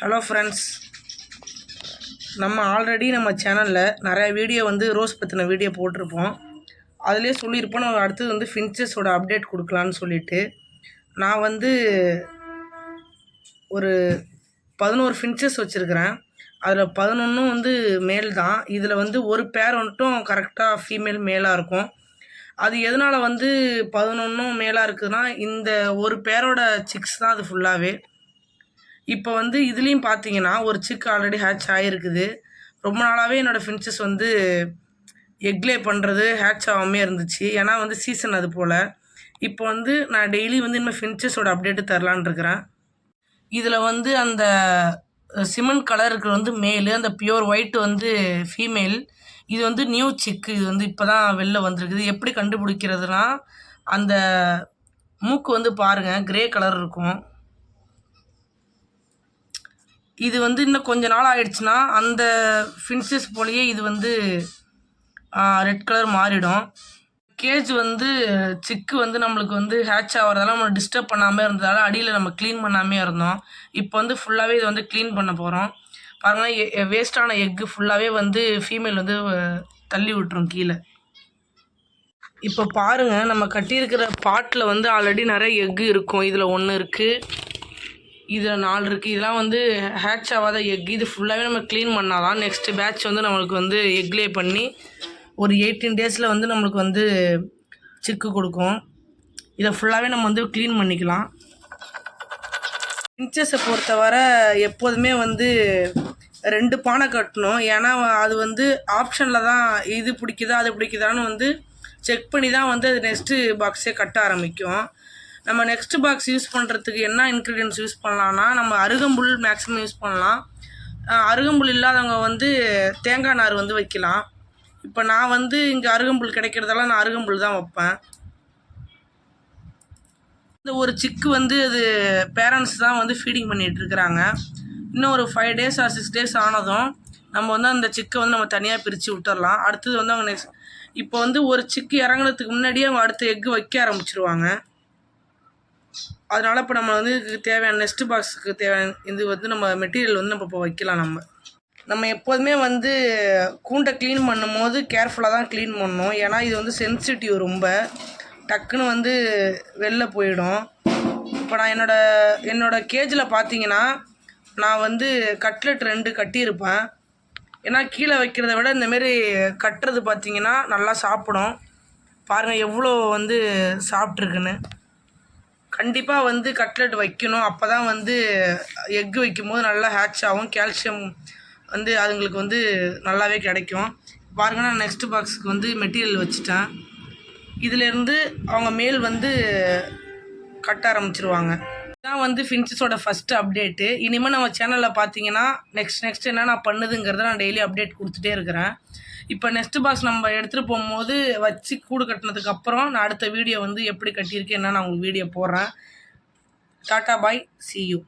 Hello friends நம்ம already நம்ம சேனலில் நிறைய வீடியோ வந்து ரோஸ் பற்றின வீடியோ போட்டிருப்போம். அதிலே சொல்லியிருப்போம். நம்ம அடுத்தது வந்து ஃபின்ச்சஸோட அப்டேட் கொடுக்கலான்னு சொல்லிட்டு. நான் வந்து ஒரு பதினோரு ஃபின்ச்சஸ் வச்சுருக்கிறேன். அதில் பதினொன்றும் வந்து மேல் தான். இதில் வந்து ஒரு பேர் வந்துட்டும் கரெக்டாக ஃபீமேல் மேலாக இருக்கும். அது எதனால் வந்து பதினொன்றும் மேலாக இருக்குதுன்னா இந்த ஒரு பேரோட சிக்ஸ் தான் அது ஃபுல்லாகவே இப்போ வந்து இதுலேயும் பார்த்தீங்கன்னா ஒரு சிக் ஆல்ரெடி ஹேட்ச் ஆகிருக்குது ரொம்ப நாளாகவே என்னோடய ஃபின்ச்சஸ் வந்து எக்லே பண்ணுறது ஹேட்ச் ஆகாமே இருந்துச்சு. ஏன்னா வந்து சீசன் அது போல். இப்போ வந்து நான் டெய்லி வந்து இன்னும் ஃபின்ச்சஸோட அப்டேட்டு தரலான் இருக்கிறேன். இதில் வந்து அந்த சிமெண்ட் கலர் இருக்கிற வந்து மேலு அந்த பியூர் ஒயிட் வந்து ஃபீமேல் இது வந்து நியூ சிக்கு இது வந்து இப்போ தான் வெளில வந்திருக்குது. எப்படி கண்டுபிடிக்கிறதுனா அந்த மூக்கு வந்து பாருங்கள் கிரே கலர் இருக்கும். இது வந்து இன்னும் கொஞ்ச நாள் ஆயிடுச்சுன்னா அந்த ஃபின்சஸ் போலயே இது வந்து ரெட் கலர் மாறிடும். கேஜ் வந்து சிக்கு வந்து நம்மளுக்கு வந்து ஹேட்ச் ஆகிறதால நம்ம டிஸ்டர்ப் பண்ணாமல் இருந்ததால் அடியில் நம்ம க்ளீன் பண்ணாமே இருந்தோம். இப்போ வந்து ஃபுல்லாகவே இதை வந்து க்ளீன் பண்ண போகிறோம் பாருங்கள் வேஸ்ட்டான எக்கு ஃபுல்லாகவே வந்து ஃபீமேல் வந்து தள்ளி விட்டுரும் கீழே. இப்போ பாருங்கள் நம்ம கட்டியிருக்கிற பாட்டில் வந்து ஆல்ரெடி நிறைய எக்கு இருக்கும். இதில் ஒன்று இருக்குது இதில் நாலு இருக்குது இதெல்லாம் வந்து ஹேட்ச் ஆகாத எக் இது ஃபுல்லாகவே நம்ம க்ளீன் பண்ணால் தான் நெக்ஸ்ட்டு பேட்ச் வந்து நம்மளுக்கு வந்து எக்லே பண்ணி ஒரு எயிட்டீன் டேஸில் வந்து நம்மளுக்கு வந்து சிக்கு கொடுக்கும். இதை ஃபுல்லாகவே நம்ம வந்து க்ளீன் பண்ணிக்கலாம். இன்ச்சஸை பொறுத்தவரை எப்போதுமே வந்து ரெண்டு பானை கட்டணும். ஏன்னா அது வந்து ஆப்ஷனில் தான் இது பிடிக்குதா அது பிடிக்குதான்னு வந்து செக் பண்ணி தான் வந்து அது நெக்ஸ்ட்டு பாக்ஸே கட்ட ஆரம்பிக்கும். நம்ம நெக்ஸ்ட் பாக்ஸ் யூஸ் பண்ணுறதுக்கு என்ன இன்க்ரீடியன்ஸ் யூஸ் பண்ணலான்னா நம்ம அருகம்புல் மேக்ஸிமம் யூஸ் பண்ணலாம். அருகம்புல் இல்லாதவங்க வந்து தேங்காய் நார் வந்து வைக்கலாம். இப்போ நான் வந்து இங்கே அருகம்புல் கிடைக்கிறதெல்லாம் நான் அருகம்புல் தான் வைப்பேன். இந்த ஒரு சிக்கு வந்து அது பேரண்ட்ஸ் தான் வந்து ஃபீடிங் பண்ணிகிட்டு இருக்கிறாங்க. இன்னும் ஒரு five days or six days ஆனதும் நம்ம வந்து அந்த சிக்கை வந்து நம்ம தனியாக பிரித்து விட்டுறலாம். அடுத்தது வந்து அவங்க நெக்ஸ்ட் இப்போ வந்து ஒரு சிக்கு இறங்குறதுக்கு முன்னாடியே அவங்க அடுத்த எக்கு வைக்க ஆரம்பிச்சிருவாங்க. அதனால் இப்போ நம்ம வந்து தேவையான நெக்ஸ்ட் பாக்ஸுக்கு தேவையான இது வந்து நம்ம மெட்டீரியல் வந்து நம்ம இப்போ வைக்கலாம் நம்ம. நம்ம எப்போதுமே வந்து கூண்டை க்ளீன் பண்ணும் போது கேர்ஃபுல்லாக தான் க்ளீன் பண்ணணும். ஏன்னா இது வந்து சென்சிட்டிவ் ரொம்ப. டக்குன்னு வந்து வெளில போயிடும். இப்போ நான் என்னோடய என்னோடய கேஜில் பார்த்தீங்கன்னா நான் வந்து கட்லெட் ரெண்டு கட்டியிருப்பேன். ஏன்னா கீழே வைக்கிறத விட இந்தமாரி கட்டுறது பார்த்தீங்கன்னா நல்லா சாப்பிடும். பாருங்கள் எவ்வளோ வந்து சாப்பிட்ருக்குன்னு கண்டிப்பாக வந்து கட்லெட் வைக்கணும். அப்போ தான் வந்து எக்கு வைக்கும்போது நல்லா ஹேட்ச் ஆகும். கால்சியம் வந்து அதுங்களுக்கு வந்து நல்லாவே கிடைக்கும். பாருங்கள் நான் நெக்ஸ்ட் பாக்ஸுக்கு வந்து மெட்டீரியல் வச்சுட்டேன். இதிலேருந்து அவங்க மேல் வந்து கட்ட ஆரம்பிச்சிருவாங்க. இதான் வந்து ஃபின்சிஸோட ஃபஸ்ட்டு அப்டேட்டு இனிமேல் நம்ம சேனலில் பார்த்தீங்கன்னா நெக்ஸ்ட் நெக்ஸ்ட் என்ன நான் பண்ணுதுங்கிறத நான் டெய்லி அப்டேட் கொடுத்துட்டே இருக்கிறேன். இப்போ நெக்ஸ்ட் பாக்ஸ் நம்ம எடுத்துகிட்டு போகும்போது வச்சு கூடு கட்டினதுக்கப்புறம் நான் அடுத்த வீடியோ வந்து எப்படி கட்டியிருக்கேன் என்ன நான் உங்களுக்கு வீடியோ போடுறேன். Tata bye C you